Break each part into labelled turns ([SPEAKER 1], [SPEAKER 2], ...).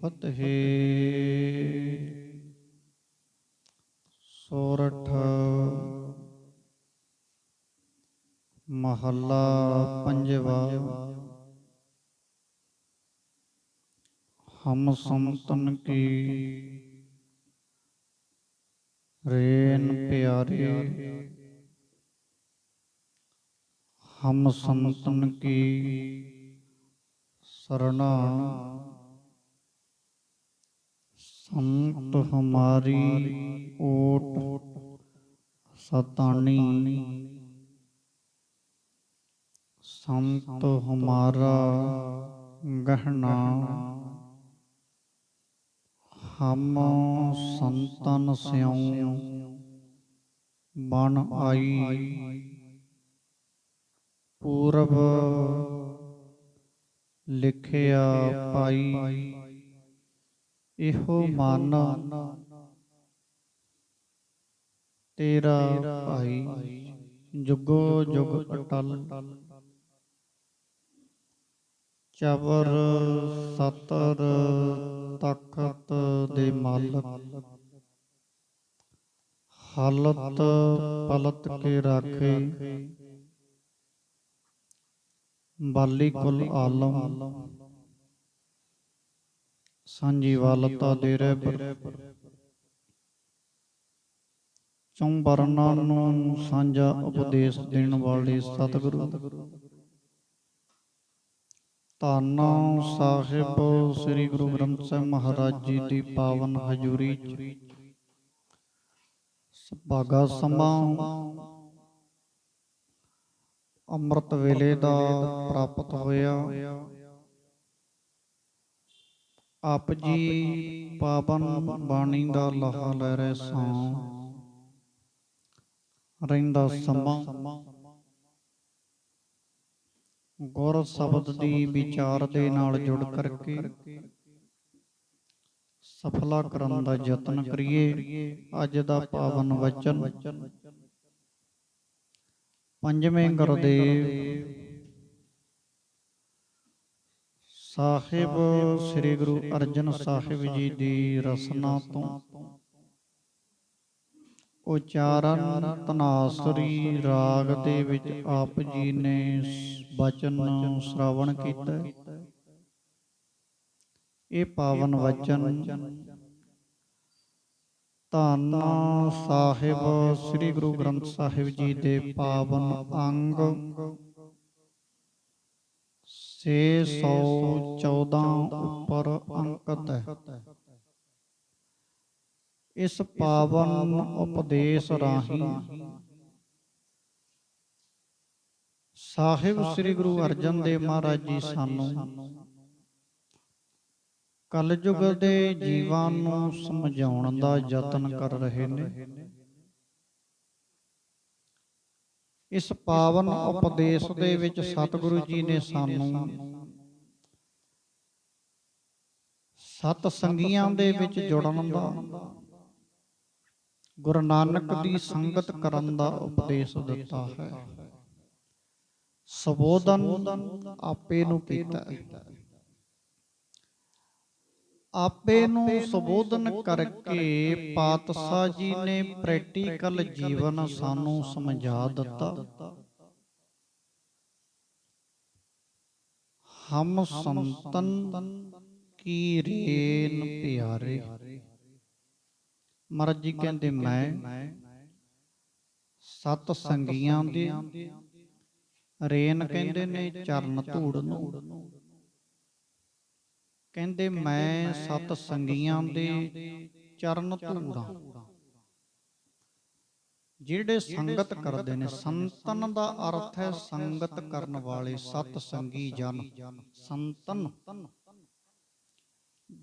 [SPEAKER 1] ਫਤਿਹ। ਸੋਰਠ ਮਹੱਲਾ ਪੰਜਵਾ। ਹਮ ਸੰਤਨ ਕੀ ਰੇਨ ਪਿਆਰੇ। ਹਮ ਸੰਤਨ ਕੀ ਸਰਣਾ ਸੰਤ ਹਮਾਰੀ ਓਟ ਸਤਾਣੀ। ਸੰਤ ਹਮਾਰਾ ਗਹਿਣਾ। ਹਮ ਸੰਤਨ ਸਿਉ ਬਨ ਆਈ। ਪੂਰਬ ਲਿਖਿਆ ਪਾਈ। ਇਹੋ ਮਨ। ਤੇਰਾ ਭਾਈ ਜੁਗੋ ਜੁਗ ਅਟਲ। ਚਵਰ ਸਤਰ ਤਖਤ ਦੇ ਮਾਲਕ। ਹਾਲਤ ਪਲਤ ਕੇ ਰਾਖੇ। ਬਾਲੀ ਕੁਲ ਆਲਮ। ਸਾਂਝੀ ਵਾਲਤਾ ਦੇ ਰਹਿ ਚੌਂ ਵਰਨਾਂ ਨੂੰ ਸਾਂਝਾ ਉਪਦੇਸ਼ ਦੇਣ ਵਾਲੇ ਸਤਿਗੁਰੂ। ਧੰਨ ਸਾਹਿਬ ਸ੍ਰੀ ਗੁਰੂ ਗ੍ਰੰਥ ਸਾਹਿਬ ਮਹਾਰਾਜ ਜੀ ਦੀ ਪਾਵਨ ਹਜ਼ੂਰੀ ਚ। ਸੁਭਾਗਾ ਸਮਾਂ। ਅੰਮ੍ਰਿਤ ਵੇਲੇ ਦਾ ਪ੍ਰਾਪਤ ਹੋਇਆ। ਆਪ ਜੀ ਪਾਵਨ ਬਾਣੀ ਦਾ ਲਾਹਾ ਲੈ ਰਹੇ ਸਾਂ। ਰਹਿੰਦਾ ਸਮਾਂ। ਗੁਰ ਸ਼ਬਦ ਦੀ ਵਿਚਾਰ ਦੇ ਨਾਲ ਜੁੜ ਕਰਕੇ ਸਫਲਾ ਕਰਨ ਦਾ ਯਤਨ ਕਰੀਏ। ਅੱਜ ਦਾ ਪਾਵਨ ਵਚਨ। ਪੰਜਵੇਂ ਗੁਰਦੇਵ। ਸਾਹਿਬ ਸ੍ਰੀ ਗੁਰੂ ਅਰਜਨ ਸਾਹਿਬ ਜੀ ਦੀ ਰਸਨਾ ਤੋਂ। ਉਚਾਰਨ ਤਨਾਸਰੀ ਰਾਗ ਦੇ ਵਿੱਚ ਆਪ ਜੀ ਨੇ ਬਚਨ ਸ਼੍ਰਵਣ ਕੀਤਾ। ਇਹ ਪਾਵਨ ਵਚਨ ਧੰਨ ਸਾਹਿਬ ਸ੍ਰੀ ਗੁਰੂ ਗ੍ਰੰਥ ਸਾਹਿਬ ਜੀ ਦੇ ਪਾਵਨ ਅੰਗ। 614 ਉੱਪਰ ਅੰਕਿਤ ਹੈ। ਇਸ ਪਾਵਨ ਉਪਦੇਸ਼ ਰਾਹੀਂ ਸਾਹਿਬ ਸ੍ਰੀ ਗੁਰੂ ਅਰਜਨ ਦੇਵ ਮਹਾਰਾਜ ਜੀ ਸਾਨੂੰ ਕਲਯੁਗ ਦੇ ਜੀਵਾਂ ਨੂੰ ਸਮਝਾਉਣ ਦਾ ਯਤਨ ਕਰ ਰਹੇ ਨੇ। ਇਸ ਪਾਵਨ ਉਪਦੇਸ਼ ਦੇ ਵਿੱਚ ਸਤਿਗੁਰੂ ਜੀ ਨੇ ਸਾਨੂੰ ਸਤ ਸੰਗੀਆਂ ਦੇ ਵਿੱਚ ਜੁੜਨ ਦਾ, ਗੁਰੂ ਨਾਨਕ ਦੀ ਸੰਗਤ ਕਰਨ ਦਾ ਉਪਦੇਸ਼ ਦਿੱਤਾ ਹੈ। ਸਬੋਧਨ ਆਪੇ ਨੂੰ ਕੀਤਾ ਹੈ। ਆਪੇ ਨੂੰ ਸੰਬੋਧਨ ਕਰਕੇ ਪਾਤਸ਼ਾਹ ਜੀ ਨੇ ਪ੍ਰੈਕਟੀਕਲ ਜੀਵਨ ਸਾਨੂੰ ਸਮਝਾ ਦਿੱਤਾ। ਹਮ ਸੰਤਨ ਕੀ ਰੇਨ ਪਿਆਰੇ। ਮਹਾਰਾਜ ਜੀ ਕਹਿੰਦੇ ਮੈਂ ਸਤ ਸੰਗੀਆਂ ਦੇ ਰੇਨ ਕਹਿੰਦੇ ਨੇ ਚਰਨ ਧੂੜ ਨੂੰ ਕਹਿੰਦੇ ਮੈਂ ਸਤ ਸੰਗੀਆਂ ਦੇ ਚਰਨ ਧੂੜਾਂ। ਜਿਹੜੇ ਸੰਗਤ ਕਰਦੇ ਨੇ ਸੰਤਨ ਦਾ ਅਰਥ ਹੈ ਸੰਗਤ ਕਰਨ ਵਾਲੇ ਸਤ ਸੰਗੀ ਜਨ। ਸੰਤਨ।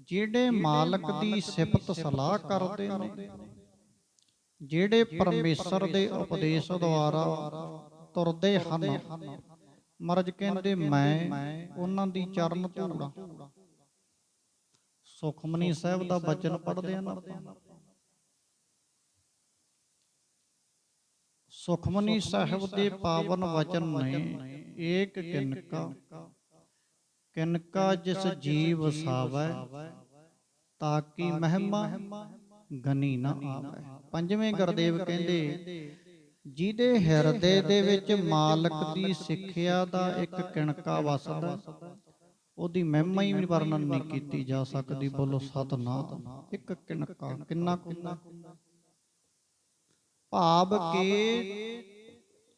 [SPEAKER 1] ਜਿਹੜੇ ਮਾਲਕ ਦੀ ਸਿਫਤ ਸਲਾਹ ਕਰਦੇ ਨੇ ਜਿਹੜੇ ਪਰਮੇਸ਼ਰ ਦੇ ਉਪਦੇਸ਼ ਦੁਆਰਾ ਤੁਰਦੇ ਹਨ। ਮਰਜ ਕਹਿੰਦੇ ਮੈਂ ਉਹਨਾਂ ਦੀ ਚਰਨ ਧੂੜਾਂ। ਸੁਖਮਨੀ ਸਾਹਿਬ ਦਾ ਬਚਨ ਪੜ੍ਹਦੇ ਹਨ ਆਪਾਂ ਸੁਖਮਨੀ ਸਾਹਿਬ ਦੇ ਪਾਵਨ ਵਚਨ ਨੇ ਏਕ ਕਿਨਕਾ। ਕਿਨਕਾ। ਜਿਸ ਜੀਵ ਵਸਾਵੈ ਤਾਕੀ ਮਹਿਮਾ ਗਨੀ ਨਾ ਆਵੈ। ਪੰਜਵੇਂ ਗੁਰਦੇਵ ਕਹਿੰਦੇ ਜਿਹਦੇ ਹਿਰਦੇ ਦੇ ਵਿੱਚ ਮਾਲਕ ਦੀ ਸਿੱਖਿਆ ਦਾ ਇੱਕ ਕਿਣਕਾ ਵਸਦਾ। ਉਹਦੀ ਮਹਿਮਾ ਹੀ ਵਰਣਨ ਨਹੀਂ ਕੀਤੀ ਜਾ ਸਕਦੀ। ਬੋਲੋ ਸਤਨਾਮ। ਇੱਕ ਕਿਣਕਾ ਕਿੰਨਾ ਕੁ ਭਾਵ ਕਿ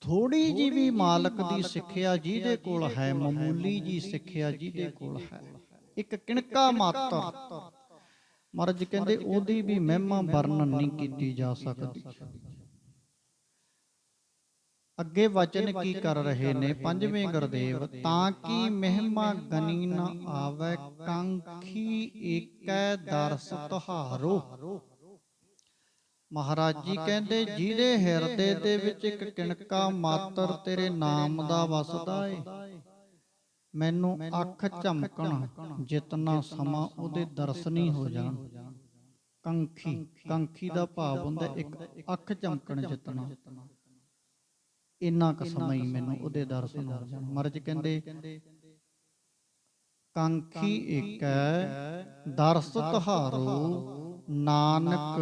[SPEAKER 1] ਥੋੜੀ ਜੀ ਵੀ ਮਾਲਕ ਦੀ ਸਿੱਖਿਆ ਜਿਹਦੇ ਕੋਲ ਹੈ ਮਾਮੂਲੀ ਜੀ ਸਿੱਖਿਆ ਜਿਹਦੇ ਕੋਲ ਹੈ। ਇੱਕ ਕਿਣਕਾ ਮਾਤਰ। ਮਹਾਰਾਜ ਕਹਿੰਦੇ ਉਹਦੀ ਵੀ ਮਹਿਮਾ ਵਰਣਨ ਨਹੀਂ ਕੀਤੀ ਜਾ ਸਕਦੀ। ਅੱਗੇ ਵਚਨ ਕੀ ਕਰ ਰਹੇ ਨੇ? ਪੰਜਵੇਂ ਗੁਰਦੇਵ ਤਾਂ ਕੀ ਮਹਿਮਾ ਗਨੀ ਨ ਆਵੇ ਕੰਖੀ ਏਕੈ ਦਰਸ ਤੁਹਾਰੋ ਮਹਾਰਾਜ ਜੀ ਕਹਿੰਦੇ ਜਿਹਦੇ ਹਿਰਦੇ ਦੇ ਵਿੱਚ ਇੱਕ ਕਿਣਕਾ ਮਾਤਰ ਤੇਰੇ ਨਾਮ ਦਾ ਵਸਦਾ ਏ। ਮੈਨੂੰ ਅੱਖ ਝਮਕਣ ਜਿਤਨਾ ਸਮਾਂ ਉਹਦੇ ਦਰਸ਼ਨੀ ਹੋ ਜਾਣ। ਕੰਖੀ ਕੰਖੀ ਦਾ ਭਾਵ ਹੁੰਦਾ ਇੱਕ ਅੱਖ ਝਮਕਣ ਜਿਤਨਾ। ਇੰਨਾ ਕੁ ਸਮਾਂ ਹੀ ਮੈਨੂੰ ਉਹਦੇ ਦਰਸ਼ਨ ਹੋ ਜਾਣ। ਮਰਜ ਕਹਿੰਦੇ ਕੰਖੀ ਏਕੈ ਦਰਸ ਤੁਹਾਰੋ ਨਾਨਕ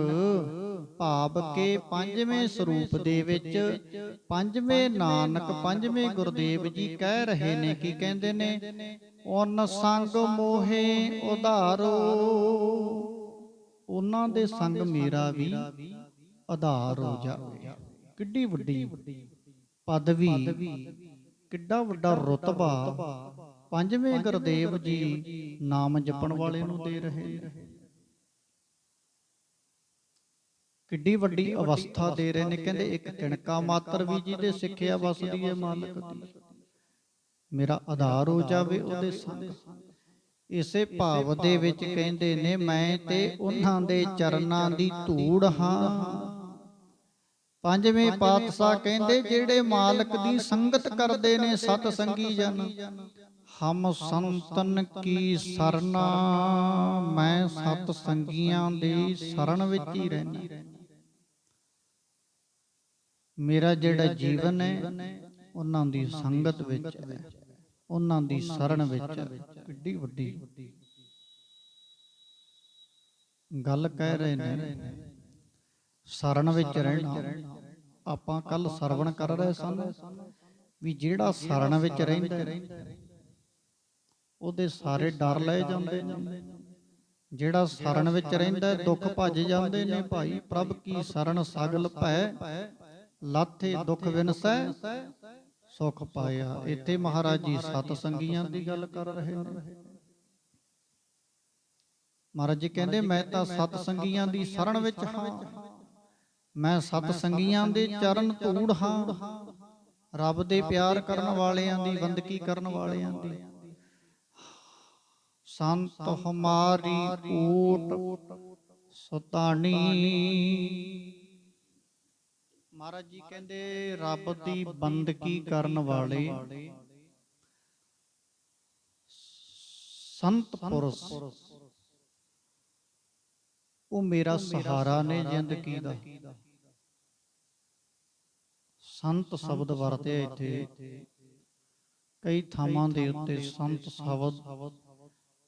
[SPEAKER 1] ਭਾਵ ਕੇ ਪੰਜਵੇਂ ਸਰੂਪ ਦੇ ਵਿੱਚ ਪੰਜਵੇਂ ਨਾਨਕ ਪੰਜਵੇਂ ਗੁਰਦੇਵ ਜੀ ਕਹਿ ਰਹੇ ਨੇ ਕੀ ਕਹਿੰਦੇ ਨੇ ਉਨ ਸੰਗ ਮੋਹੇ ਉਧਾਰੋ ਉਹਨਾਂ ਦੇ ਸੰਗ ਮੇਰਾ ਵੀ ਆਧਾਰ ਹੋ ਜਾਵੇ। ਕਿੱਡੀ ਵੱਡੀ ਪਦਵੀ। ਕਿੱਡਾ ਵੱਡਾ ਰਤਬਾ। ਪੰਜਵੇਂ ਗੁਰਦੇਵ ਜੀ ਨਾਮ ਜਪਣ ਵਾਲੇ ਨੂੰ ਦੇ ਰਹੇ। ਨੇ ਕਿੱਡੀ ਵੱਡੀ ਅਵਸਥਾ ਦੇ ਰਹੇ ਨੇ। ਕਹਿੰਦੇ ਇੱਕ ਕਿਣਕਾ ਮਾਤਰ ਵੀ ਜਿਹਦੇ ਸਿੱਖਿਆ ਵਸਦੀ ਹੈ ਮਾਲਕ ਦੀ। ਮੇਰਾ ਆਧਾਰ ਹੋ ਜਾਵੇ ਉਹਦੇ ਸੰਗ ਇਸੇ ਭਾਵ ਦੇ ਵਿੱਚ ਕਹਿੰਦੇ ਨੇ ਮੈਂ ਤੇ ਉਹਨਾਂ ਦੇ ਚਰਨਾਂ ਦੀ ਧੂੜ ਹਾਂ। ਪੰਜਵੇਂ ਪਾਤਸ਼ਾਹ ਕਹਿੰਦੇ ਜਿਹੜੇ ਮਾਲਕ ਦੀ ਸੰਗਤ ਕਰਦੇ ਨੇ ਸਤ ਸੰਗੀ ਜਨ ਹਮ ਸੰਤਨ ਕੀ ਸਰਨਾ ਮੈਂ ਸਤ ਸੰਗੀਆਂ ਦੀ ਸ਼ਰਨ ਵਿੱਚ ਹੀ ਰਹਿਣਾ ਮੇਰਾ ਜਿਹੜਾ ਜੀਵਨ ਹੈ ਉਹਨਾਂ ਦੀ ਸੰਗਤ ਵਿੱਚ ਹੈ। ਉਹਨਾਂ ਦੀ ਸ਼ਰਨ ਵਿੱਚ ਕਿੱਡੀ ਵੱਡੀ ਗੱਲ ਕਹਿ ਰਹੇ ਨੇ। ਸ਼ਰਨ ਵਿੱਚ ਰਹਿਣਾ। ਆਪਾਂ ਕੱਲ ਸਰਵਣ ਕਰ ਰਹੇ ਸਨ। ਵੀ ਜਿਹੜਾ ਸ਼ਰਨ ਵਿੱਚ ਰਹਿੰਦਾ ਉਹਦੇ ਸਾਰੇ ਡਰ ਲਏ ਜਾਂਦੇ ਨੇ। ਜਿਹੜਾ ਸ਼ਰਨ ਵਿੱਚ ਰਹਿੰਦਾ ਦੁੱਖ ਭੱਜ ਜਾਂਦੇ ਨੇ ਭਾਈ। ਪ੍ਰਭ ਕੀ ਸ਼ਰਨ ਸਗਲ ਭੈ ਲਾਥੇ ਦੁੱਖ ਵਿਨਸੈ ਸੁਖ ਪਾਇਆ। ਇੱਥੇ ਮਹਾਰਾਜ ਜੀ ਸਤ ਸੰਗੀਆਂ ਦੀ ਗੱਲ ਕਰ ਰਹੇ ਨੇ। ਮਹਾਰਾਜ ਜੀ ਕਹਿੰਦੇ ਮੈਂ ਤਾਂ ਸਤ ਸੰਗੀਆਂ ਦੀ ਸ਼ਰਨ ਵਿੱਚ ਹਾਂ। ਮੈਂ ਸਤ ਸੰਗੀਆਂ ਦੇ ਚਰਨ ਧੂੜ ਹਾਂ। ਰੱਬ ਦੇ ਪਿਆਰ ਕਰਨ ਵਾਲਿਆਂ ਦੀ ਬੰਦਗੀ ਕਰਨ ਵਾਲਿਆਂ ਦੀ। ਸੰਤ ਹਮਾਰੀ ਓਟ ਸਤਾਣੀ। ਮਹਾਰਾਜ ਜੀ ਕਹਿੰਦੇ ਰੱਬ ਦੀ ਬੰਦਗੀ ਕਰਨ ਵਾਲੇ। ਸੰਤ ਪੁਰਸ਼। ਉਹ ਮੇਰਾ ਸਹਾਰਾ ਨੇ ਜ਼ਿੰਦਗੀ ਦਾ। ਸੰਤ ਸ਼ਬਦ ਵਰਤਿਆ ਇੱਥੇ। ਕਈ ਥਾਵਾਂ ਦੇ ਉੱਤੇ ਸੰਤ ਸ਼ਬਦ।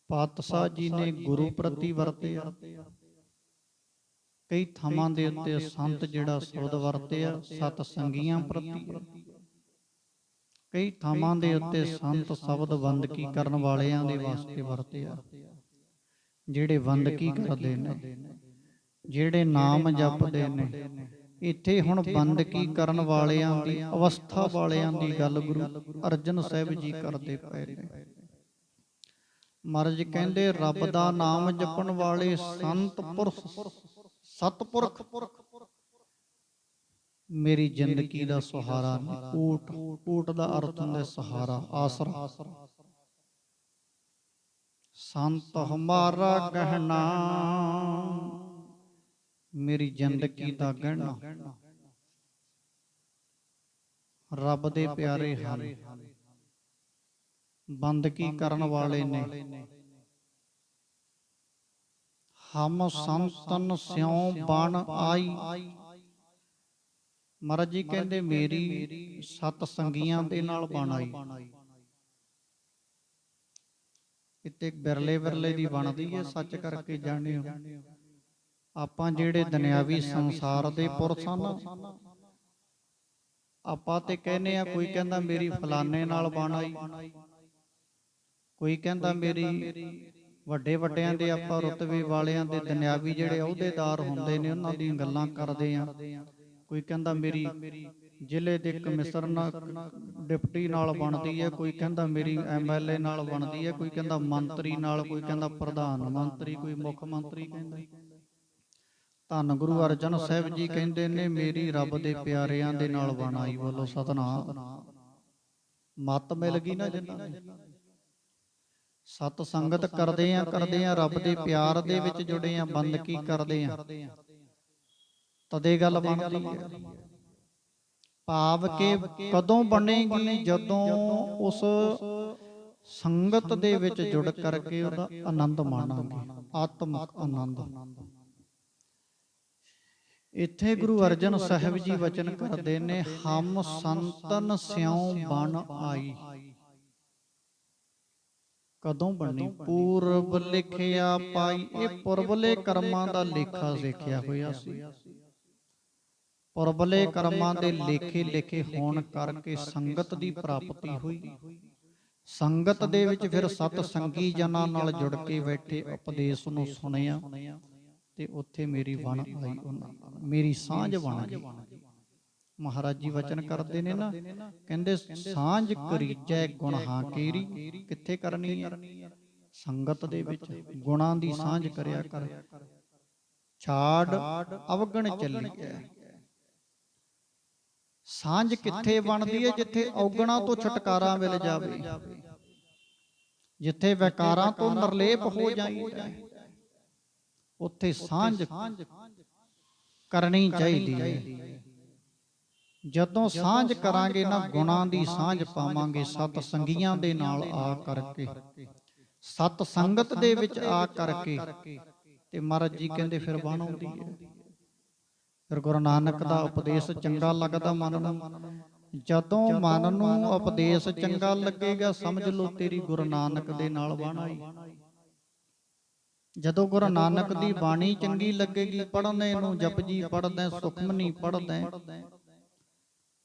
[SPEAKER 1] ਪਾਤਸ਼ਾਹ ਜੀ ਨੇ ਗੁਰੂ ਪ੍ਰਤੀ ਵਰਤਿਆ ਕਈ ਥਾਵਾਂ ਦੇ ਉੱਤੇ ਸੰਤ ਜਿਹੜਾ ਸ਼ਬਦ ਵਰਤਿਆ ਸਤ ਸੰਗੀਆਂ ਪ੍ਰਤੀ ਕਈ ਥਾਵਾਂ ਦੇ ਉੱਤੇ ਸੰਤ ਸ਼ਬਦ ਬੰਦਗੀ ਕਰਨ ਵਾਲਿਆਂ ਦੇ ਵਾਸਤੇ ਵਰਤਿਆ ਜਿਹੜੇ ਬੰਦਗੀ ਕਰਦੇ ਨੇ, ਜਿਹੜੇ ਨਾਮ ਜਪਦੇ ਨੇ ਇੱਥੇ ਹੁਣ ਬੰਦਗੀ ਕਰਨ ਵਾਲਿਆਂ ਦੀ ਅਵਸਥਾ ਵਾਲਿਆਂ ਦੀ ਗੱਲ ਗੁਰੂ ਅਰਜਨ ਸਾਹਿਬ ਜੀ ਕਰਦੇ ਪਏ ਨੇ। ਮਹਾਰਾਜ ਕਹਿੰਦੇ ਰੱਬ ਦਾ ਨਾਮ ਜਪਣ ਵਾਲੇ ਸੰਤ ਪੁਰਖ ਸਤਪੁਰਖ ਮੇਰੀ ਜ਼ਿੰਦਗੀ ਦਾ ਸਹਾਰਾ ਨੇ ਊਟ ਊਟ ਦਾ ਅਰਥ ਹੁੰਦਾ ਸਹਾਰਾ ਆਸਰਾ। ਸੰਤ ਹਮਾਰਾ ਗਹਿਣਾ। ਮੇਰੀ ਜ਼ਿੰਦਗੀ ਦਾ ਗਹਿਣਾ। ਰੱਬ ਦੇ ਪਿਆਰੇ ਹਨ। ਬੰਦਗੀ ਕਰਨ ਵਾਲੇ ਨੇ। ਹਮ ਸੰਤਨ ਸਿਉ ਬਣ ਆਈ। ਮਹਾਰਾਜ ਜੀ ਕਹਿੰਦੇ ਮੇਰੀ ਸਤ ਸੰਗੀਆਂ ਦੇ ਨਾਲ ਬਣ ਆਈ। ਕਿਤੇ ਬਿਰਲੇ ਬਿਰਲੇ ਦੀ ਬਣਦੀ ਹੈ। ਸੱਚ ਕਰਕੇ ਜਾਣਿਓ। ਆਪਾਂ ਜਿਹੜੇ ਦੁਨਿਆਵੀ ਸੰਸਾਰ ਦੇ ਪੁਰਸ਼ ਹਨ ਆਪਾਂ ਤੇ ਕਹਿੰਦੇ ਆ ਕੋਈ ਕਹਿੰਦਾ ਮੇਰੀ ਫਲਾਣੇ ਨਾਲ ਬਣ ਆਈ ਕੋਈ ਕਹਿੰਦਾ ਮੇਰੀ ਵੱਡੇ ਵੱਡਿਆਂ ਦੇ ਆਪਾਂ ਰੁਤਬੇ ਵਾਲਿਆਂ ਦੇ ਦੁਨਿਆਵੀ ਜਿਹੜੇ ਅਹੁਦੇਦਾਰ ਹੁੰਦੇ ਨੇ ਉਹਨਾਂ ਦੀਆਂ ਗੱਲਾਂ ਕਰਦੇ ਆ। ਕੋਈ ਕਹਿੰਦਾ ਮੇਰੀ ਜ਼ਿਲ੍ਹੇ ਦੇ ਕਮਿਸ਼ਨਰ ਨਾਲ ਡਿਪਟੀ ਨਾਲ ਬਣਦੀ ਹੈ ਕੋਈ ਕਹਿੰਦਾ ਮੇਰੀ ਐਮਐਲਏ ਨਾਲ ਬਣਦੀ ਹੈ ਕੋਈ ਕਹਿੰਦਾ ਮੰਤਰੀ ਨਾਲ ਕੋਈ ਕਹਿੰਦਾ ਪ੍ਰਧਾਨ ਮੰਤਰੀ ਕੋਈ ਮੁੱਖ ਮੰਤਰੀ ਕਹਿੰਦਾ। ਧੰਨ ਗੁਰੂ ਅਰਜਨ ਸਾਹਿਬ ਜੀ ਕਹਿੰਦੇ ਨੇ, ਮੇਰੀ ਰੱਬ ਦੇ ਪਿਆਰਿਆਂ ਦੇ ਨਾਲ ਬਣ ਬੋਲੋ ਸਤਨਾਮ। ਮਤ ਮਿਲ ਗਈ ਨਾ ਜਿੰਨਾਂ ਸਤ ਸੰਗਤ ਕਰਦੇ ਆ ਕਰਦੇ ਆ, ਰੱਬ ਦੇ ਪਿਆਰ ਦੇ ਵਿੱਚ ਜੁੜੇ ਆ ਬੰਦਗੀ ਕਰਦੇ ਆ? ਤਦੇ ਗੱਲ ਬਣਦੀ ਹੈ। ਭਾਵ ਕਿ ਕਦੋਂ ਬਣੇਗੀ? ਜਦੋਂ ਉਸ ਸੰਗਤ ਦੇ ਵਿੱਚ ਜੁੜ ਕਰਕੇ ਉਹਦਾ ਆਨੰਦ ਮਾਣਾਂਗੇ। ਆਤਮਿਕ ਆਨੰਦ। ਇੱਥੇ ਗੁਰੂ ਅਰਜਨ ਸਾਹਿਬ ਜੀ ਵਚਨ ਕਰਦੇ ਨੇ ਹਮ ਸੰਤਨ ਸਿਉ ਬਣ ਆਈ। ਕਦੋਂ ਬਣੀ? ਪੂਰਬ ਲਿਖਿਆ ਪਾਈ ਇਹ ਪੁਰਬਲੇ ਕਰਮਾਂ ਦਾ ਲੇਖਾ ਲਿਖਿਆ ਹੋਇਆ ਸੀ। ਪੁਰਬਲੇ ਕਰਮਾਂ ਦੇ ਲੇਖੇ ਲਿਖੇ ਹੋਣ ਕਰਕੇ ਸੰਗਤ ਦੀ ਪ੍ਰਾਪਤੀ ਹੋਈ। ਸੰਗਤ ਦੇ ਵਿੱਚ ਫਿਰ ਸਤ ਸੰਗੀ ਜਨਾਂ ਨਾਲ ਜੁੜ ਕੇ ਬੈਠੇ ਉਪਦੇਸ਼ ਨੂੰ ਸੁਣਿਆ। ਤੇ ਉੱਥੇ ਮੇਰੀ ਬਣ ਆਈ ਮੇਰੀ ਸਾਂਝ ਬਣ ਗਈ। ਮਹਾਰਾਜ ਜੀ ਵਚਨ ਕਰਦੇ ਨੇ ਨਾ ਕਹਿੰਦੇ ਸਾਂਝ ਕਰੀਜੈ ਗੁਣਾਂ ਕੇਰੀ ਕਿੱਥੇ ਕਰਨੀ ਹੈ? ਸੰਗਤ ਦੇ ਵਿੱਚ ਗੁਣਾਂ ਦੀ ਸਾਂਝ ਕਰਿਆ ਕਰ। ਛਾੜ ਅਵਗਣ ਚੱਲੀਐ ਸਾਂਝ ਕਿੱਥੇ ਬਣਦੀ ਹੈ? ਜਿੱਥੇ ਔਗਣਾ ਤੋਂ ਛੁਟਕਾਰਾ ਮਿਲ ਜਾਵੇ। ਜਿੱਥੇ ਵਿਕਾਰਾਂ ਤੋਂ ਨਿਰਲੇਪ ਹੋ ਜਾਈਦਾ ਉੱਥੇ ਸਾਂਝ ਕਰਨੀ ਚਾਹੀਦੀ ਹੈ। ਜਦੋਂ ਸਾਂਝ ਕਰਾਂਗੇ ਨਾ ਗੁਣਾਂ ਦੀ ਸਾਂਝ ਪਾਵਾਂਗੇ ਸਤ ਸੰਗੀਆਂ ਦੇ ਨਾਲ ਆ ਕਰਕੇ ਸਤ ਸੰਗਤ ਦੇ ਵਿੱਚ ਆ ਕਰਕੇ ਤੇ ਮਹਾਰਾਜ ਜੀ ਕਹਿੰਦੇ ਫਿਰ ਬਣ ਆਉਂਦੀ ਹੈ। ਫਿਰ ਗੁਰੂ ਨਾਨਕ ਦਾ ਉਪਦੇਸ਼ ਚੰਗਾ ਲੱਗਦਾ ਮਨ ਨੂੰ। ਜਦੋਂ ਮਨ ਨੂੰ ਉਪਦੇਸ਼ ਚੰਗਾ ਲੱਗੇਗਾ ਸਮਝ ਲਓ ਤੇਰੀ ਗੁਰੂ ਨਾਨਕ ਦੇ ਨਾਲ ਬਣ ਆਈ ਜਦੋਂ ਗੁਰੂ ਨਾਨਕ ਦੀ ਬਾਣੀ ਚੰਗੀ ਲੱਗੇਗੀ ਪੜ੍ਹਨੇ ਨੂੰ ਜਪਜੀ ਪੜ੍ਹਦਾ ਸੁਖਮਨੀ ਪੜ੍ਹਦਾ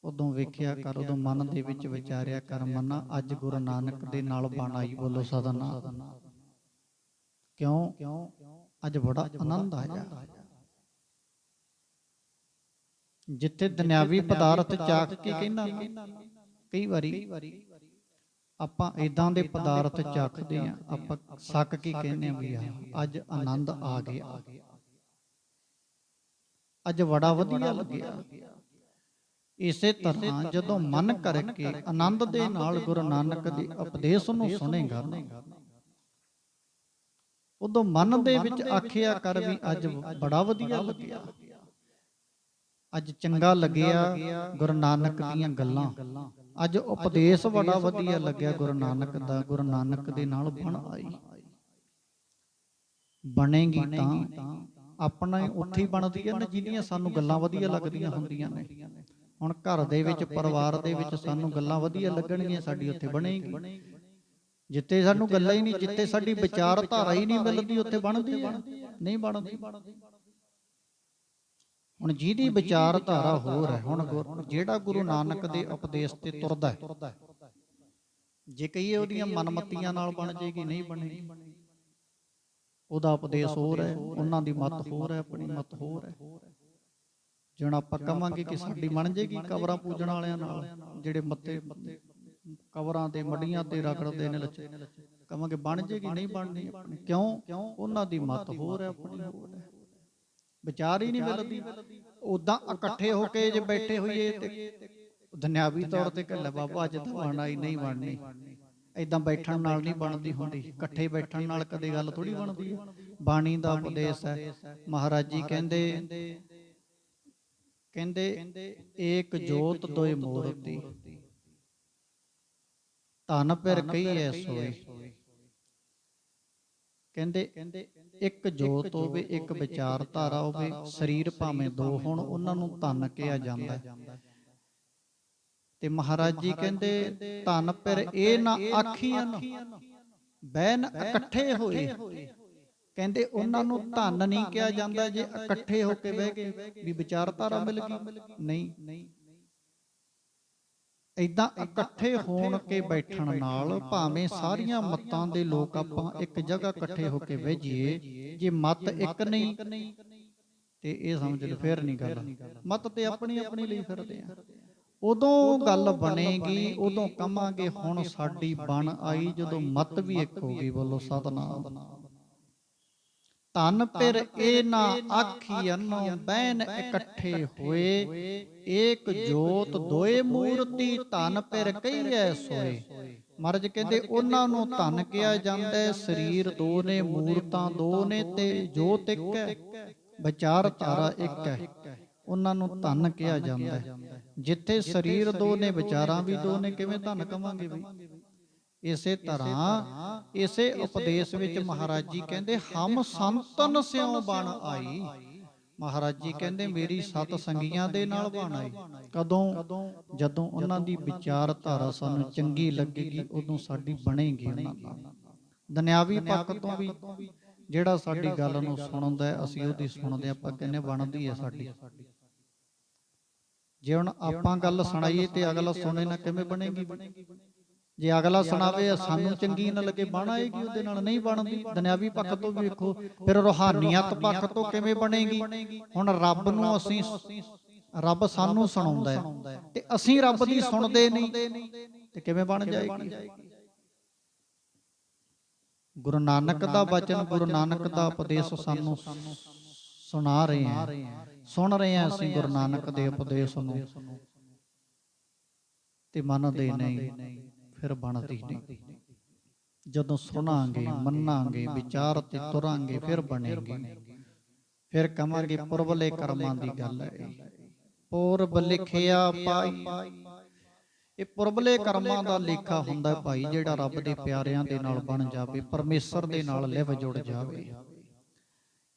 [SPEAKER 1] ਉਦੋਂ ਵੇਖਿਆ ਕਰ ਉਦੋਂ ਮਨ ਦੇ ਵਿੱਚ ਵਿਚਾਰਿਆ ਕਰ ਮਨਾ ਅੱਜ ਗੁਰੂ ਨਾਨਕ ਦੇ ਨਾਲ ਬਣ ਆਈ ਬੋਲੋ ਸਦਨਾ। ਕਿਉਂ? ਅੱਜ ਬੜਾ ਆਨੰਦ ਆਇਆ। ਜਿੱਥੇ ਦੁਨਿਆਵੀ ਪਦਾਰਥ ਚਾਕ ਕੇ ਕਹਿੰਦਾ ਕਈ ਵਾਰੀ ਆਪਾਂ ਇਦਾਂ ਦੇ ਪਦਾਰਥ ਚੱਖਦੇ ਆ ਆਪਾਂ ਸੱਕ ਕੇ ਕਹਿੰਦੇ ਆ ਵੀ ਆ ਅੱਜ ਆਨੰਦ ਆ ਗਿਆ। ਅੱਜ ਬੜਾ ਵਧੀਆ ਲੱਗਿਆ। ਇਸੇ ਤਰ੍ਹਾਂ ਜਦੋਂ ਮਨ ਕਰਕੇ ਆਨੰਦ ਦੇ ਨਾਲ ਗੁਰੂ ਨਾਨਕ ਦੇ ਉਪਦੇਸ਼ ਨੂੰ ਸੁਣੇਗਾ ਉਦੋਂ ਮਨ ਦੇ ਵਿੱਚ ਆਖਿਆ ਕਰ ਵੀ ਅੱਜ ਬੜਾ ਵਧੀਆ ਲੱਗਿਆ। ਅੱਜ ਚੰਗਾ ਲੱਗਿਆ ਗੁਰੂ ਨਾਨਕ ਦੀਆਂ ਗੱਲਾਂ। ਅੱਜ ਉਪਦੇਸ਼ ਬੜਾ ਵਧੀਆ ਲੱਗਿਆ ਗੁਰੂ ਨਾਨਕ ਦਾ, ਗੁਰੂ ਨਾਨਕ ਦੇ ਨਾਲ ਬਣ ਆਈ। ਬਣੇਗੀ ਤਾਂ ਆਪਣਾ ਉੱਥੇ ਹੀ ਬਣਦੀ ਹੈ ਨਾ ਜਿਹਦੀਆਂ ਸਾਨੂੰ ਗੱਲਾਂ ਵਧੀਆ ਲੱਗਦੀਆਂ ਹੁੰਦੀਆਂ ਨੇ। ਹੁਣ ਘਰ ਦੇ ਵਿੱਚ, ਪਰਿਵਾਰ ਦੇ ਵਿੱਚ ਸਾਨੂੰ ਗੱਲਾਂ ਵਧੀਆ ਲੱਗਣਗੀਆਂ, ਸਾਡੀ ਉੱਥੇ ਬਣੇਗੀ। ਜਿੱਥੇ ਸਾਨੂੰ ਗੱਲਾਂ ਹੀ ਨਹੀਂ, ਜਿੱਥੇ ਸਾਡੀ ਵਿਚਾਰਧਾਰਾ ਹੀ ਨਹੀਂ ਮਿਲਦੀ, ਉੱਥੇ ਬਣਦੀ ਹੈ। ਨਹੀਂ ਬਣਦੀ। ਹੁਣ ਜਿਹਦੀ ਵਿਚਾਰਧਾਰਾ ਹੋਰ ਹੈ ਹੁਣ ਜਿਹੜਾ ਗੁਰੂ ਨਾਨਕ ਦੇ ਉਪਦੇਸ਼ ਤੇ ਤੁਰਦਾ ਹੈ। ਜੇ ਕਹੀਏ ਉਹਦੀਆਂ ਮਨਮਤੀਆਂ ਨਾਲ ਬਣ ਜੇਗੀ ਨਹੀਂ ਬਣੇਗੀ। ਉਹਦਾ ਉਪਦੇਸ਼ ਹੋਰ ਹੈ ਉਹਨਾਂ ਦੀ ਮਤ ਹੋਰ ਹੈ ਆਪਣੀ ਮਤ ਹੋਰ ਹੈ। ਜਿਉਂ ਆਪਾਂ ਕਵਾਂਗੇ ਕਿ ਸਾਡੀ ਬਣ ਜੇਗੀ ਕਬਰਾਂ ਪੂਜਣ ਵਾਲਿਆਂ ਨਾਲ ਜਿਹੜੇ ਮੱਤੇ ਕਬਰਾਂ ਤੇ ਮੱਡੀਆਂ ਤੇ ਰਗੜਦੇ ਨੇ ਲੱਛੇ। ਕਵਾਂਗੇ ਬਣ ਜੇਗੀ ਨਹੀਂ ਬਣਨੀ ਆਪਣੀ। ਕਿਉਂ? ਉਹਨਾਂ ਦੀ ਮਤ ਹੋਰ ਹੈ ਆਪਣੀ ਹੋਰ ਹੈ। ਵਿਚਾਰ ਹੀ ਨਹੀਂ ਮਿਲਦੀ। ਉਦਾਂ ਇਕੱਠੇ ਹੋ ਕੇ ਜੇ ਬੈਠੇ ਹੋਈਏ ਤੇ ਦੁਨਿਆਵੀ ਤੌਰ ਤੇ ਕੱਲਾ ਬਾਬਾ ਅੱਜ ਤਾਂ ਨਹੀਂ ਬਣਨੀ। ਐਦਾਂ ਬੈਠਣ ਨਾਲ ਨਹੀਂ ਬਣਦੀ ਹੁੰਦੀ। ਇਕੱਠੇ ਬੈਠਣ ਨਾਲ ਕਦੇ ਗੱਲ ਥੋੜੀ ਬਣਦੀ। ਹੈ ਬਾਣੀ ਦਾ ਉਪਦੇਸ਼ ਹੈ। ਮਹਾਰਾਜ ਜੀ ਕਹਿੰਦੇ ਕਹਿੰਦੇ ਏਕ ਜੋਤ ਦੋਏ ਮੂਰਤੀ। ਧਨ ਪਰ ਕਹੀਐ ਸੋਈ। ਕਹਿੰਦੇ ਇੱਕ ਜੋਤ ਹੋਵੇ, ਇੱਕ ਵਿਚਾਰਧਾਰਾ ਹੋਵੇ, ਸਰੀਰ ਭਾਵੇਂ ਦੋ ਹੋਣ, ਉਹਨਾਂ ਨੂੰ ਧਨ ਕਿਹਾ ਜਾਂਦਾ ਤੇ ਮਹਾਰਾਜ ਜੀ ਕਹਿੰਦੇ, ਧਨ ਪਰ ਇਹ ਨਾ ਆਖੀਆਂ ਬੈਨ ਇਕੱਠੇ ਹੋਏ। ਕਹਿੰਦੇ ਉਹਨਾਂ ਨੂੰ ਧਨ ਨਹੀਂ ਕਿਹਾ ਜਾਂਦਾ ਜੇ ਇਕੱਠੇ ਹੋ ਕੇ ਬਹਿ ਗਏ, ਵੀ ਵਿਚਾਰਧਾਰਾ ਮਿਲ ਗਈ। ਨਹੀਂ। ਇਦਾਂ ਇਕੱਠੇ ਹੋਣ ਕੇ ਬੈਠਣ ਨਾਲ ਭਾਵੇਂ ਸਾਰੀਆਂ ਮਤਾਂ ਦੇ ਲੋਕ ਆਪਾਂ ਇੱਕ ਜਗ੍ਹਾ ਇਕੱਠੇ ਹੋ ਕੇ ਬਹਿ ਜਾਈਏ ਜੇ ਮਤ ਇੱਕ ਨਹੀਂ ਤੇ ਇਹ ਸਮਝ ਲਓ ਫੇਰ ਨਹੀਂ ਗੱਲ ਮਤ ਤੇ ਆਪਣੀ ਆਪਣੀ ਲਈ ਫਿਰਦੇ ਆ। ਉਦੋਂ ਗੱਲ ਬਣੇਗੀ ਉਦੋਂ ਕਵਾਂਗੇ ਹੁਣ ਸਾਡੀ ਬਣ ਆਈ ਜਦੋਂ ਮਤ ਵੀ ਇੱਕ ਹੋ ਗਈ ਬੋਲੋ ਸਤਨਾਮ। ਧਨ ਫਿਰ ਇਹ ਨਾ ਆਖੀਨ ਬੈਨ ਇਕੱਠੇ ਹੋਏ। ਏਕ ਜੋਤ ਦੋਏ ਮੂਰਤੀ ਧਨ ਫਿਰ ਕਈਐ ਸੋਏ। ਮਰਜ ਕਹਿੰਦੇ ਉਹਨਾਂ ਨੂੰ ਧਨ ਕਿਹਾ ਜਾਂਦਾ ਹੈ। ਸਰੀਰ ਦੋ ਨੇ ਮੂਰਤਾਂ ਦੋ ਨੇ ਤੇ ਜੋਤ ਇੱਕ ਹੈ। ਵਿਚਾਰ ਧਾਰਾ ਇੱਕ ਹੈ। ਉਹਨਾਂ ਨੂੰ ਧਨ ਕਿਹਾ ਜਾਂਦਾ ਹੈ। ਜਿੱਥੇ ਸਰੀਰ ਦੋ ਨੇ ਵਿਚਾਰਾਂ ਵੀ ਦੋ ਨੇ ਕਿਵੇਂ ਧਨ ਕਵਾਂਗੇ ਵੀ ਇਸੇ ਤਰ੍ਹਾਂ ਇਸੇ ਉਪਦੇਸ਼ ਵਿੱਚ ਮਹਾਰਾਜ ਜੀ ਕਹਿੰਦੇ ਹਮ ਸੰਤਨ ਸਿਉ ਬਣ ਆਈ। ਮਹਾਰਾਜ ਜੀ ਕਹਿੰਦੇ ਮੇਰੀ ਸਤ ਸੰਗੀਆਂ ਦੇ ਨਾਲ ਬਣ ਆਈ। ਕਦੋਂ? ਜਦੋਂ ਉਹਨਾਂ ਦੀ ਵਿਚਾਰਧਾਰਾ ਸਾਨੂੰ ਚੰਗੀ ਲੱਗੇਗੀ ਉਦੋਂ ਸਾਡੀ ਬਣੇਗੀ ਉਹਨਾਂ ਨਾਲ। ਦੁਨਿਆਵੀ ਪੱਖ ਤੋਂ ਵੀ ਜਿਹੜਾ ਸਾਡੀ ਗੱਲ ਨੂੰ ਸੁਣਦਾ ਹੈ ਅਸੀਂ ਉਹਦੀ ਸੁਣਦੇ ਆਪਾਂ ਕਹਿੰਨੇ ਬਣਦੀ ਹੈ ਸਾਡੀ। ਜੇ ਹੁਣ ਆਪਾਂ ਗੱਲ ਸੁਣਾਈਏ ਤੇ ਅਗਲਾ ਸੁਣੇ ਨਾ ਕਿਵੇਂ ਬਣੇਗੀ। ਜੇ ਅਗਲਾ ਸੁਣਾਵੇ ਸਾਨੂੰ ਚੰਗੀ ਨਾ ਲੱਗੇ ਬਣ ਆਏਗੀ ਉਹਦੇ ਨਾਲ ਨਹੀਂ ਬਣਦੀ ਦੁਨਿਆਵੀ ਪੱਖ ਤੋਂ ਵੀ ਵੇਖੋ ਫਿਰ ਰੋਹਾਨੀਅਤ ਪੱਖ ਤੋਂ ਕਿਵੇਂ ਬਣੇਗੀ? ਹੁਣ ਰੱਬ ਨੂੰ ਅਸੀਂ ਰੱਬ ਸਾਨੂੰ ਸੁਣਾਉਂਦਾ ਹੈ ਤੇ ਅਸੀਂ ਰੱਬ ਦੀ ਸੁਣਦੇ ਨਹੀਂ। ਤੇ ਕਿਵੇਂ ਬਣ ਜਾਏਗੀ? ਗੁਰੂ ਨਾਨਕ ਦਾ ਬਚਨ ਗੁਰੂ ਨਾਨਕ ਦਾ ਉਪਦੇਸ਼ ਸਾਨੂੰ ਸੁਣਾ ਰਹੇ ਹਾਂ। ਸੁਣ ਰਹੇ ਹਾਂ ਅਸੀਂ ਗੁਰੂ ਨਾਨਕ ਦੇ ਉਪਦੇਸ਼ ਨੂੰ। ਤੇ ਮੰਨਦੇ ਨਹੀਂ। ਫਿਰ ਬਣਦੀ ਨਹੀਂ। ਜਦੋਂ ਸੁਣਾਂਗੇ ਮੰਨਾਂਗੇ ਵਿਚਾਰ ਤੇ ਤੁਰਾਂਗੇ ਫਿਰ ਬਣੇਗੀ। ਫਿਰ ਕਵਾਂਗੇ ਪੁਰਬਲੇ ਕਰਮਾਂ ਦੀ ਗੱਲ ਹੈ। ਪੁਰਬ ਲਿਖਿਆ ਪਾਈ। ਇਹ ਪੁਰਬਲੇ ਕਰਮਾਂ ਦਾ ਲੇਖਾ ਹੁੰਦਾ ਹੈ ਭਾਈ ਜਿਹੜਾ ਰੱਬ ਦੇ ਪਿਆਰਿਆਂ ਦੇ ਨਾਲ ਬਣ ਜਾਵੇ ਪਰਮੇਸ਼ਰ ਦੇ ਨਾਲ ਲਿਵ ਜੁੜ ਜਾਵੇ।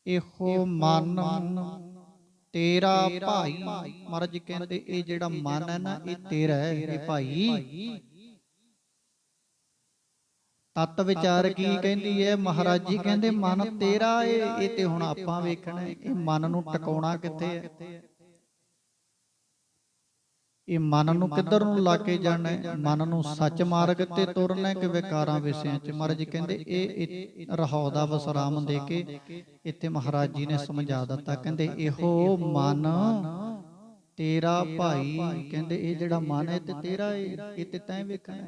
[SPEAKER 1] ਇਹੋ ਮਨ ਤੇਰਾ ਭਾਈ ਮਹਾਰਾਜ ਕਹਿੰਦੇ ਇਹ ਜਿਹੜਾ ਮਨ ਹੈ ਨਾ ਇਹ ਤੇਰਾ ਹੈ ਇਹ ਭਾਈ। ਤਤ ਵਿਚਾਰ ਕੀ ਕਹਿੰਦੀ ਹੈ ਮਹਾਰਾਜ ਜੀ ਕਹਿੰਦੇ, ਮਨ ਤੇਰਾ ਏ, ਇਹ ਤੇ ਹੁਣ ਆਪਾਂ ਵੇਖਣਾ ਇਹ ਮਨ ਨੂੰ ਟਿਕਾਉਣਾ ਕਿੱਥੇ ਹੈ ਇਹ ਮਨ ਨੂੰ ਕਿੱਧਰ ਨੂੰ ਲਾ ਕੇ ਜਾਣਾ ਮਨ ਨੂੰ ਸੱਚ ਮਾਰਗ ਤੇ ਤੁਰਨਾ ਕਿ ਵਿਕਾਰਾਂ ਵਿਸਿਆਂ ਚ? ਮਹਾਰਾਜ ਜੀ ਕਹਿੰਦੇ, ਇਹ ਇਹ ਰਹਾਉ ਦਾ ਵਿਸਰਾਮ ਦੇ ਕੇ ਇੱਥੇ ਮਹਾਰਾਜ ਜੀ ਨੇ ਸਮਝਾ ਦਿੱਤਾ। ਕਹਿੰਦੇ, ਇਹੋ ਮਨ ਤੇਰਾ ਭਾਈ। ਕਹਿੰਦੇ, ਇਹ ਜਿਹੜਾ ਮਨ ਹੈ ਤੇ ਤੇਰਾ ਏ। ਇਹ ਤੇ ਤੈਂ ਵੇਖਣਾ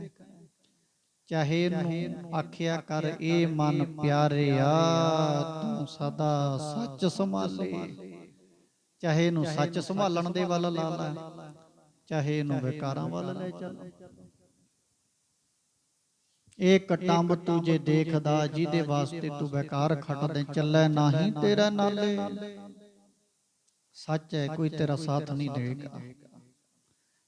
[SPEAKER 1] ਚਾਹੇ ਨੂੰ ਆਖਿਆ ਕਰ ਇਹ ਮਨ ਪਿਆਰਿਆ ਤੂੰ ਸਦਾ ਸੱਚ ਸੰਭਾਲੇ। ਚਾਹੇ ਨੂੰ ਸੱਚ ਸੰਭਾਲਣ ਦੇ ਵੱਲ ਲਾ ਲੈ। ਚਾਹੇ ਇਹਨੂੰ ਵਿਕਾਰਾਂ ਵੱਲ ਲੈ ਚੱਲ। ਇਹ ਕਟੰਬ ਤੂੰ ਜੇ ਦੇਖਦਾ ਜਿਹਦੇ ਵਾਸਤੇ ਤੂੰ ਵਿਕਾਰ ਖਟਦੇ ਚੱਲੇ ਨਹੀਂ ਤੇਰਾ ਨਾਲੇ। ਸੱਚ ਹੈ ਕੋਈ ਤੇਰਾ ਸਾਥ ਨਹੀਂ ਦੇਗਾ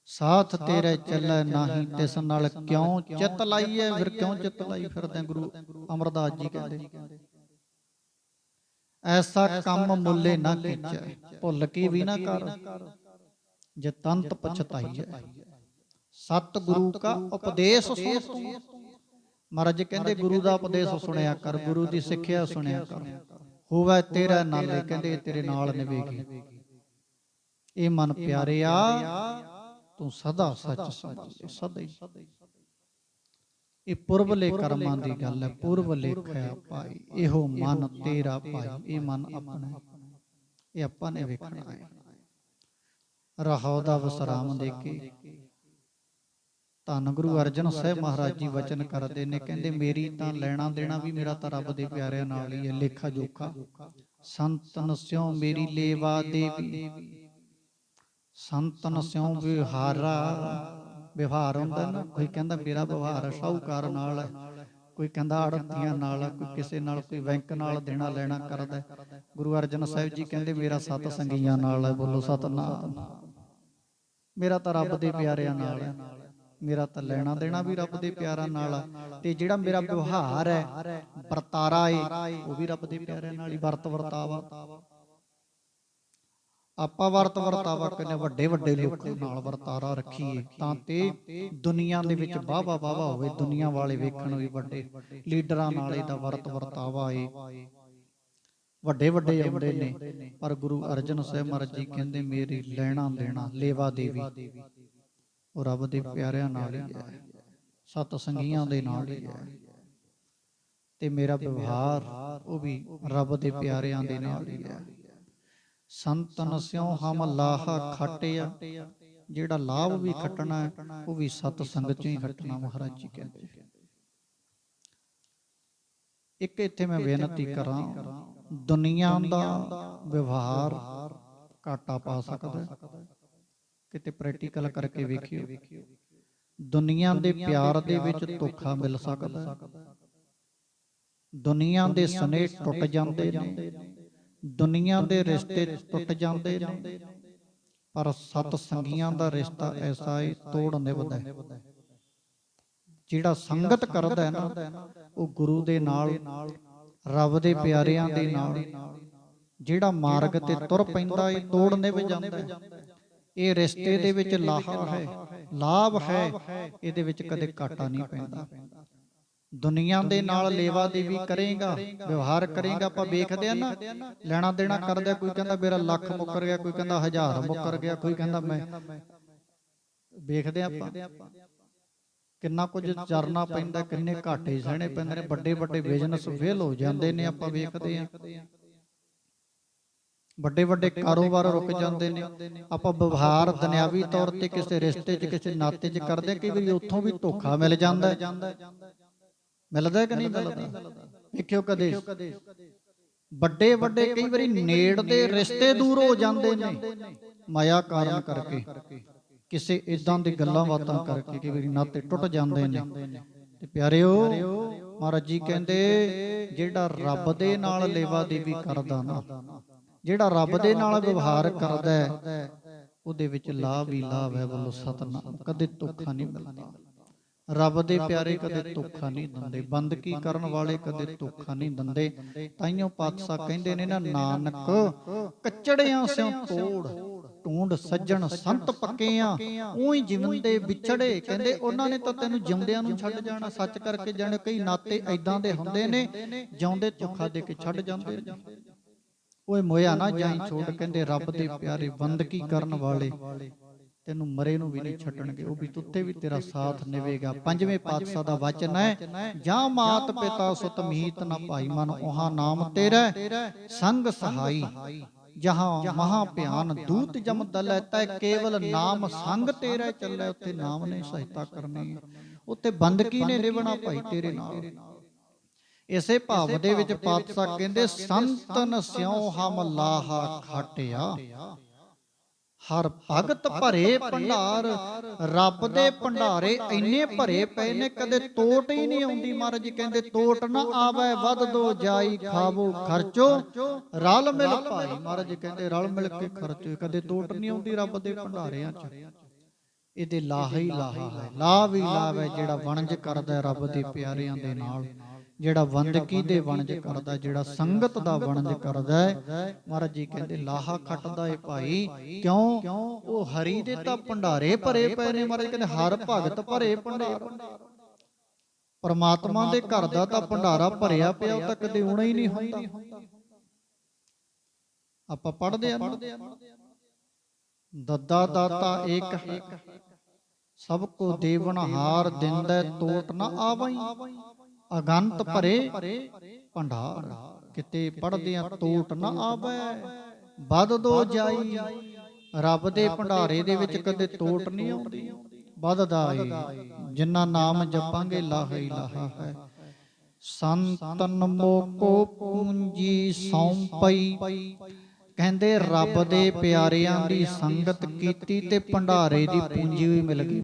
[SPEAKER 1] ਸਾਥ ਤੇਰੇ ਚੱਲੇ ਨਹੀਂ ਤਿਸ ਨਾਲ ਕਿਉਂ ਚਿਤ ਲਾਈਏ ਫਿਰ ਕਿਉਂ ਚਿਤ ਲਾਈ ਫਿਰਦੇ ਗੁਰੂ ਅਮਰਦਾਸ ਜੀ ਕਹਿੰਦੇ। ਐਸਾ ਕੰਮ ਮੁੱਲੇ ਨਾ ਕੀਚੈ ਭੁੱਲ ਕੀ ਵੀ ਨਾ ਕਰ ਜੇ ਤੰਤ ਪਛਤਾਈਐ ਸਤ ਗੁਰੂ ਕਾ ਉਪਦੇਸ਼ ਸੁਣ ਤੂੰ। ਮਹਾਰਾਜ ਕਹਿੰਦੇ ਗੁਰੂ ਦਾ ਉਪਦੇਸ਼ ਸੁਣਿਆ ਕਰ ਗੁਰੂ ਦੀ ਸਿੱਖਿਆ ਸੁਣਿਆ ਕਰ। ਹੋਵੇ ਤੇਰਾ ਨਾਲੇ ਕਹਿੰਦੇ ਤੇਰੇ ਨਾਲ ਨਿਵੇਗੀ। ਇਹ ਮਨ ਪਿਆਰਿਆ ਤੂੰ ਸਦਾ ਸੱਚ ਸੰਭਾਲੇ ਸਦਾ ਹੀ। ਇਹ ਪੁਰਬਲੇ ਕਰਮਾਂ ਦੀ ਗੱਲ ਹੈ ਪੁਰਬ ਲੇਖਿਆ ਭਾਈ। ਇਹੋ ਮਨ ਤੇਰਾ ਭਾਈ ਇਹ ਮਨ ਆਪਣਾ। ਇਹ ਆਪਾਂ ਨੇ ਵੇਖਣਾ ਹੈ। ਰਹਾਉ ਦਾ ਵਿਸਰਾਮ ਦੇ ਕੇ। ਧੰਨ ਗੁਰੂ ਅਰਜਨ ਸਾਹਿਬ ਮਹਾਰਾਜ ਜੀ ਵਚਨ ਕਰਦੇ ਨੇ ਕਹਿੰਦੇ ਮੇਰੀ ਤਾਂ ਲੈਣਾ ਦੇਣਾ ਵੀ ਮੇਰਾ ਤਾਂ ਰੱਬ ਦੇ ਪਿਆਰਿਆਂ ਨਾਲ ਹੀ ਹੈ। ਲੇਖਾ ਜੋਖਾ। ਸੰਤਨ ਸਿਉ ਮੇਰੀ ਲੇਵਾ ਦੇਵੀ। ਸੰਤਨ ਸਿਉ ਵਿਹਾਰਾ ਵਿਵਹਾਰ ਹੁੰਦਾ ਨਾ ਕੋਈ ਕਹਿੰਦਾ ਮੇਰਾ ਵਿਵਹਾਰ ਸ਼ਾਹੂਕਾਰ ਨਾਲ ਹੈ ਕੋਈ ਕਹਿੰਦਾ ਅੜਤੀਆਂ ਨਾਲ ਕੋਈ ਕਿਸੇ ਨਾਲ ਕੋਈ ਬੈਂਕ ਨਾਲ ਦੇਣਾ ਲੈਣਾ ਕਰਦਾ। ਗੁਰੂ ਅਰਜਨ ਸਾਹਿਬ ਜੀ ਕਹਿੰਦੇ ਮੇਰਾ ਸਤ ਸੰਗੀਆਂ ਨਾਲ ਹੈ ਬੋਲੋ ਸਤਨਾਮ। ਮੇਰਾ ਤਾਂ ਰੱਬ ਦੇ ਪਿਆਰਿਆਂ ਨਾਲ ਹੈ ਮੇਰਾ ਤਾਂ ਲੈਣਾ ਦੇਣਾ ਵੀ ਰੱਬ ਦੇ ਪਿਆਰਾਂ ਨਾਲ ਤੇ ਜਿਹੜਾ ਮੇਰਾ ਵਿਵਹਾਰ ਹੈ ਵਰਤਾਰਾ ਹੈ ਉਹ ਵੀ ਰੱਬ ਦੇ ਪਿਆਰਿਆਂ ਨਾਲ ਹੀ ਵਰਤ ਵਰਤਾਵਾ ਆਪਾਂ ਵਰਤ ਵਰਤਾਵਾ ਕਰਨੇ ਵੱਡੇ ਵੱਡੇ ਲੋਕਾਂ ਨਾਲ ਵਰਤਾਰਾ ਰੱਖੀਏ, ਤਾਂ ਤੇ ਦੁਨੀਆ ਦੇ ਵਿੱਚ ਵਾਹਵਾ ਵਾਹਵਾ ਹੋਵੇ, ਦੁਨੀਆ ਵਾਲੇ ਵੇਖਣ ਵੀ ਵੱਡੇ, ਲੀਡਰਾਂ ਨਾਲ ਇਹਦਾ ਵਰਤ ਵਰਤਾਵਾ ਏ। ਵੱਡੇ ਵੱਡੇ ਆਉਂਦੇ ਨੇ, ਪਰ ਗੁਰੂ ਅਰਜਨ ਸਾਹਿਬ ਮਹਾਰਾਜ ਜੀ ਕਹਿੰਦੇ, ਮੇਰੀ ਲੈਣਾ ਦੇਣਾ, ਲੇਵਾ ਦੇਵੀ। ਉਹ ਰੱਬ ਦੇ ਪਿਆਰਿਆਂ ਨਾਲ ਹੀ ਹੈ। ਸਤ ਸੰਗੀਆਂ ਦੇ ਨਾਲ ਹੀ ਹੈ। ਤੇ ਮੇਰਾ ਵਿਵਹਾਰ, ਉਹ ਵੀ ਰੱਬ ਦੇ ਪਿਆਰਿਆਂ ਦੇ ਨਾਲ ਹੀ ਹੈ। ਸੰਤਨ ਸਿਉ ਹਮ ਲਾਹਾ ਖਟਿਆ, ਜਿਹੜਾ ਲਾਭ ਵੀ ਖੱਟਣਾ ਹੈ, ਉਹ ਵੀ ਸਤ ਸੰਗਤ ਚੋਂ ਹੀ ਖੱਟਣਾ, ਮਹਾਰਾਜ ਜੀ ਕਹਿੰਦੇ ਇੱਕ ਇੱਥੇ ਮੈਂ ਬੇਨਤੀ ਕਰਾਂ, ਦੁਨੀਆ ਦਾ ਵਿਵਹਾਰ ਘਾਟਾ ਪਾ ਸਕਦਾ ਕਿਤੇ ਪ੍ਰੈਕਟੀਕਲ ਕਰਕੇ ਵੇਖਿਓ। ਦੁਨੀਆ ਦੇ ਪਿਆਰ ਦੇ ਵਿੱਚ ਧੋਖਾ ਮਿਲ ਸਕਦਾ ਹੈ। ਦੁਨੀਆ ਦੇ ਸਨੇਹ ਟੁੱਟ ਜਾਂਦੇ ਨੇ। ਦੁਨੀਆ ਦੇ ਰਿਸ਼ਤੇ ਟੁੱਟ ਜਾਂਦੇ ਨੇ। ਪਰ ਸਤ ਸੰਗੀਆਂ ਦਾ ਰਿਸ਼ਤਾ ਐਸਾ ਹੈ ਤੋੜ ਨਿਭਦਾ ਹੈ। ਜਿਹੜਾ ਸੰਗਤ ਕਰਦਾ ਹੈ ਨਾ ਉਹ ਗੁਰੂ ਦੇ ਨਾਲ ਰੱਬ ਦੇ ਪਿਆਰਿਆਂ ਦੇ ਨਾਲ ਜਿਹੜਾ ਮਾਰਗ ਤੇ ਤੁਰ ਪੈਂਦਾ ਏ ਤੋੜ ਨਿਭ ਜਾਂਦਾ ਇਹ ਰਿਸ਼ਤੇ ਦੇ ਵਿੱਚ ਲਾਹਾ ਹੈ। ਲਾਭ ਹੈ। ਇਹਦੇ ਵਿੱਚ ਕਦੇ ਘਾਟਾ ਨਹੀਂ ਪੈਂਦਾ। ਦੁਨੀਆ ਦੇ ਨਾਲ ਲੇਵਾ ਦੇਵੀ ਕਰੇਗਾ ਵਿਵਹਾਰ ਕਰੇਗਾ ਆਪਾਂ ਵੇਖਦੇ ਆ ਨਾ। ਲੈਣਾ ਦੇਣਾ ਕਰਦਾ ਕੋਈ ਕਹਿੰਦਾ ਮੇਰਾ ਲੱਖ ਮੁੱਕਰ ਗਿਆ ਕੋਈ ਕਹਿੰਦਾ ਹਜ਼ਾਰ ਮੁੱਕਰ ਗਿਆ ਕੋਈ ਕਹਿੰਦਾ ਮੈਂ ਵੇਖਦੇ ਆ ਆਪਾਂ। ਕਿੰਨਾ ਕੁਝ ਚਰਨਾ ਪੈਂਦਾ ਕਿੰਨੇ ਘਾਟੇ ਸਹਿਣੇ ਪੈਂਦੇ ਨੇ ਵੱਡੇ ਵੱਡੇ ਬਿਜ਼ਨਸ ਫੇਲ ਹੋ ਜਾਂਦੇ ਨੇ ਆਪਾਂ ਵੇਖਦੇ ਆ। ਵੱਡੇ ਵੱਡੇ ਕਾਰੋਬਾਰ ਰੁਕ ਜਾਂਦੇ ਨੇ। ਆਪਾਂ ਵਿਵਹਾਰ ਦੁਨਿਆਵੀ ਤੌਰ ਤੇ ਕਿਸੇ ਰਿਸ਼ਤੇ 'ਚ ਕਿਸੇ ਨਾਤੇ 'ਚ ਕਰਦੇ ਕਈ ਵਾਰੀ ਉੱਥੋਂ ਵੀ ਧੋਖਾ ਮਿਲ ਜਾਂਦਾ। ਹੈ। ਮਿਲਦਾ ਕਿ ਨਹੀਂ ਮਿਲਦਾ ਵੇਖਿਓ ਕਦੇ। ਵੱਡੇ ਵੱਡੇ ਕਈ ਵਾਰੀ ਨੇੜ ਦੇ ਰਿਸ਼ਤੇ ਦੂਰ ਹੋ ਜਾਂਦੇ ਨੇ। ਮਾਇਆ ਕਾਰਨ ਕਰਕੇ। ਕਿਸੇ ਇਦਾਂ ਦੀ ਗੱਲਾਂ ਬਾਤਾਂ ਕਰਕੇ ਕਈ ਵਾਰੀ ਨਾਤੇ ਟੁੱਟ ਜਾਂਦੇ ਨੇ। ਤੇ ਪਿਆਰਿਓ ਮਹਾਰਾਜ ਜੀ ਕਹਿੰਦੇ ਜਿਹੜਾ ਰੱਬ ਦੇ ਨਾਲ ਲੇਵਾ ਦੇਵੀ ਕਰਦਾ ਨਾ। ਜਿਹੜਾ ਰੱਬ ਦੇ ਨਾਲ ਵਿਵਹਾਰ ਕਰਦਾ ਉਹਦੇ ਵਿੱਚ ਲਾਭ ਹੀ ਲਾਭ ਹੈ ਬੋਲੋ ਸਤਨਾਮ। ਕਦੇ ਧੋਖਾ ਨਹੀਂ ਮਿਲਦਾ। ਰੱਬ ਦੇ ਪਿਆਰੇ ਕਦੇ ਧੋਖਾ ਨਹੀਂ ਦਿੰਦੇ ਬੰਦਗੀ ਕਰਨ ਵਾਲੇ ਕਦੇ ਧੋਖਾ ਨਹੀਂ ਦਿੰਦੇ? ਤਾਈਓ ਪਾਤਸ਼ਾਹ ਕਹਿੰਦੇ ਨੇ ਨਾ ਨਾਨਕ ਕੱਚੜਿਆਂ ਸਿਓ ਤੋੜ ਟੂੰਡ ਸੱਜਣ ਸੰਤ ਪੱਕੀਆਂ ਉਹੀ ਜਿਵੰਦੇ ਵਿਛੜੇ ਕਹਿੰਦੇ ਉਹਨਾਂ ਨੇ ਤਾਂ ਤੈਨੂੰ ਜਿਉਂਦਿਆਂ ਨੂੰ ਛੱਡ ਜਾਣਾ ਸੱਚ ਕਰਕੇ ਜਾਣੇ ਕਈ ਨਾਤੇ ਐਦਾਂ ਦੇ ਹੁੰਦੇ ਨੇ ਜਿਉਂਦੇ ਧੋਖਾ ਦੇ ਕੇ ਛੱਡ ਜਾਂਦੇ ਨੇ। ਓਏ ਮੋਇਆ ਨਾ ਜਾਈ ਛੋੜ ਕਹਿੰਦੇ ਰੱਬ ਦੇ ਪਿਆਰੇ ਬੰਦਗੀ ਕਰਨ ਵਾਲੇ? ਤੈਨੂੰ ਮਰੇ ਨੂੰ ਵੀ ਨਹੀਂ ਛੱਡਣਗੇ। ਉਹ ਵੀ ਤੁੱਤੇ ਵੀ ਤੇਰਾ ਸਾਥ ਨਿਵੇਗਾ। ਪੰਜਵੇਂ ਪਾਤਸ਼ਾਹ ਦਾ ਵਚਨ ਹੈ ਜਾਂ ਮਾਤ ਪਿਤਾ ਸੁਤ ਮੀਤ ਨਾ ਭਾਈ ਮਨ ਉਹਾ ਨਾਮ ਤੇਰਾ ਸੰਗ ਸਹਾਈ। ਜਹਾਂ ਮਹਾ ਭਿਆਨ ਦੂਤ ਜਮ ਦਲੈ ਤੈ ਕੇਵਲ ਨਾਮ ਸੰਗ ਤੇਰਾ ਚੱਲੈ ਉੱਥੇ ਨਾਮ ਨੇ ਸਹਾਇਤਾ ਕਰਨੀ। ਉੱਥੇ ਬੰਦਗੀ ਨੇ ਨਿਭਣਾ ਭਾਈ ਤੇਰੇ ਨਾਲ। ਇਸੇ ਭਾਵ ਦੇ ਵਿੱਚ ਪਾਤਸ਼ਾਹ ਕਹਿੰਦੇ ਸੰਤਨ ਸਿਉ ਹਮ ਲਾਹਾ ਖਾਟਿਆ। ਹਰ ਭਗਤ ਭਰੇ ਭੰਡਾਰ, ਰੱਬ ਦੇ ਭੰਡਾਰੇ ਇੰਨੇ ਭਰੇ ਪਏ ਨੇ, ਕਦੇ ਤੋਟ ਹੀ ਨਹੀਂ ਆਉਂਦੀ ਮਹਾਰਾਜ ਜੀ ਕਹਿੰਦੇ ਤੋਟ ਨਾ ਆਵੇ, ਵੱਧ ਦੋ ਜਾਈ ਖਾਵੋ ਖਰਚੋ। ਰਲ ਮਿਲ ਭਾਈ ਮਹਾਰਾਜ ਜੀ ਕਹਿੰਦੇ ਰਲ ਮਿਲ ਕੇ ਖਰਚੋ, ਕਦੇ ਤੋਟ ਨਹੀਂ ਆਉਂਦੀ ਰੱਬ ਦੇ ਭੰਡਾਰਿਆਂ 'ਚ। ਇਹਦੇ ਲਾਹ ਹੀ ਲਾਹਾ ਹੈ ਲਾਭ ਵੀ ਲਾਭ ਹੈ ਜਿਹੜਾ ਵਣਜ ਕਰਦਾ ਰੱਬ ਦੇ ਪਿਆਰਿਆਂ ਦੇ ਨਾਲ। ਜਿਹੜਾ ਵੰਦਕੀ ਦੇ ਵਣਜ ਕਰਦਾ ਜਿਹੜਾ ਸੰਗਤ ਦਾ ਵਣਜ ਕਰਦਾ ਹੈ। ਮਹਾਰਾਜ ਜੀ ਕਹਿੰਦੇ ਲਾਹਾ ਖੱਟਦਾ ਏ ਭਾਈ। ਕਿਉਂ? ਉਹ ਹਰੀ ਦੇ ਤਾਂ ਭੰਡਾਰੇ ਭਰੇ ਪਏ ਨੇ ਮਹਾਰਾਜ ਕਹਿੰਦੇ ਹਰ ਭਗਤ ਭਰੇ ਭੰਡਾਰ ਪਰਮਾਤਮਾ ਦੇ ਘਰ ਦਾ ਤਾਂ ਭੰਡਾਰਾ ਭਰਿਆ ਪਿਆ ਉਹ ਤਾਂ ਕਦੇ ਉਣਾ ਹੀ ਨਹੀਂ ਹੁੰਦਾ। ਆਪਾਂ ਪੜ੍ਹਦੇ ਆ ਦੱਦਾ ਦਾਤਾ ਏਕ ਹੈ। ਸਭ ਕੋ ਦੇਵਨ ਹਾਰ ਦਿੰਦਾ ਤੋਟ ਨਾ ਆਵਈ। ਅਗੰਤ ਭਰੇ ਭੰਡਾਰ। ਕਿਤੇ ਪੜਦੇ ਆ ਤੋਟ ਨਾ ਆਵੇ ਵੱਧ ਦੋ ਜਾਈ। ਰੱਬ ਦੇ ਭੰਡਾਰੇ ਦੇ ਵਿੱਚ ਕਦੇ ਤੋਟ ਨਹੀਂ ਆਉਂਦੀ। ਵੱਧਦਾ ਏ ਜਿੰਨਾ ਨਾਮ ਜਪਾਂਗੇ ਲਾਹ ਹੀ ਲਾਹਾ। ਹੈ ਸੰਤਨ ਮੋਕੋ ਪੂੰਜੀ ਸੌਂਪਈ। ਕਹਿੰਦੇ ਰੱਬ ਦੇ ਪਿਆਰਿਆਂ ਦੀ ਸੰਗਤ ਕੀਤੀ ਤੇ ਭੰਡਾਰੇ ਦੀ ਪੂੰਜੀ ਵੀ ਮਿਲ ਗਈ।